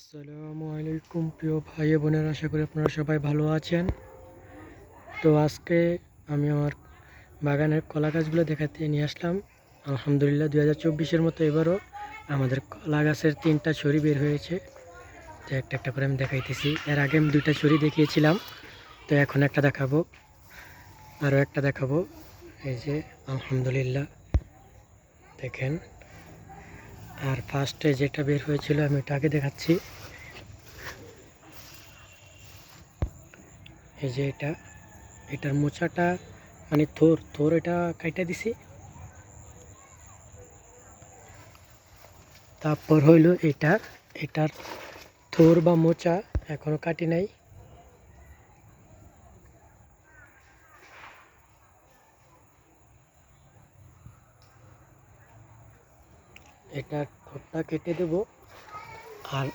আসসালামু আলাইকুম, প্রিয় ভাই বোনেরা, আশা করি আপনারা সবাই ভালো আছেন। তো আজকে আমি আমার বাগানের কলা গাছগুলো দেখাতে নিয়ে আসলাম। আলহামদুলিল্লাহ দু হাজার চব্বিশের মতো এবারও আমাদের কলা গাছের তিনটা ছড়ি বের হয়েছে। তো একটা একটা করে আমি দেখাইতেছি। এর আগে আমি দুইটা ছড়ি দেখিয়েছিলাম। তো এখন একটা দেখাবো। আরও একটা দেখাবো। এই যে, আলহামদুলিল্লাহ। দেখেন। আর ফার্স্টে যেটা বের হয়েছিল, আমি আগে দেখাচ্ছি। এই যে এটা, এটার মোচাটা মানে থোর থোর এটা কাইটা দিছি। তারপর হইল এটা, এটার থোর বা মোচা এখনও কাটি নাই। এটা ঠোঁটটা কেটে দেব। আর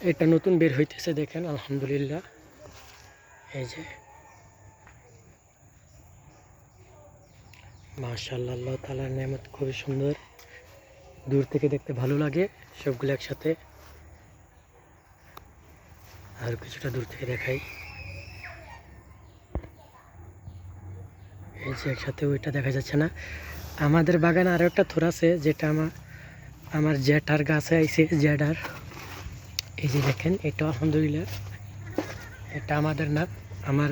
এটা নতুন বের হইতেছে দেখেন, আলহামদুলিল্লাহ। এই যে। মাশাল্লাহ আল্লাহ তালার নেমত খুবই সুন্দর। দূর থেকে দেখতে ভালো লাগে সবগুলো একসাথে। আর কিছুটা দূর থেকে দেখাই। এই যে একসাথে ওইটা দেখা যাচ্ছে না। আমাদের বাগানে আরও একটা থোর আছে, যেটা আমার আমার জ্যাঠার গাছে আইছে জ্যাডার এই যে দেখেন, এটা আলহামদুলিল্লাহ। এটা আমাদের না আমার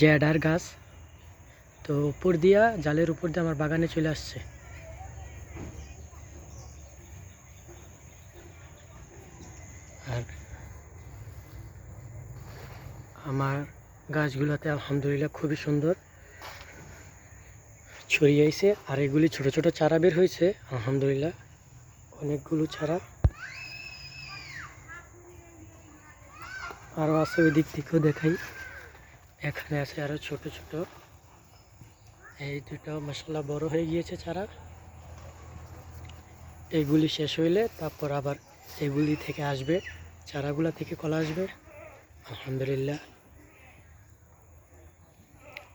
জ্যাডার গাছ। তো উপর দিয়া, জালের উপর দিয়ে আমার বাগানে চলে আসছে। আর আমার গাছগুলোতে আলহামদুলিল্লাহ খুবই সুন্দর। ছড়িয়ে আইছে আর এগুলি ছোট ছোট চারা বের হয়েছে, আলহামদুলিল্লাহ। অনেকগুলো চারা। আরও আছে ওই দিক থেকেও দেখাই। এখানে আছে আরও ছোট ছোট। এই দুটো মশলা বড় হয়ে গিয়েছে চারা। এইগুলি শেষ হইলে তারপর আবার এগুলি থেকে আসবে, চারাগুলা থেকে কলা আসবে। আলহামদুলিল্লাহ।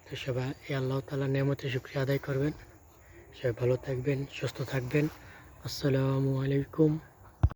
তো সবাই এই আল্লাহ তালা নিয়মতে শুক্রিয়া আদায় করবেন। সবাই ভালো থাকবেন, সুস্থ থাকবেন। আসসালামু আলাইকুম।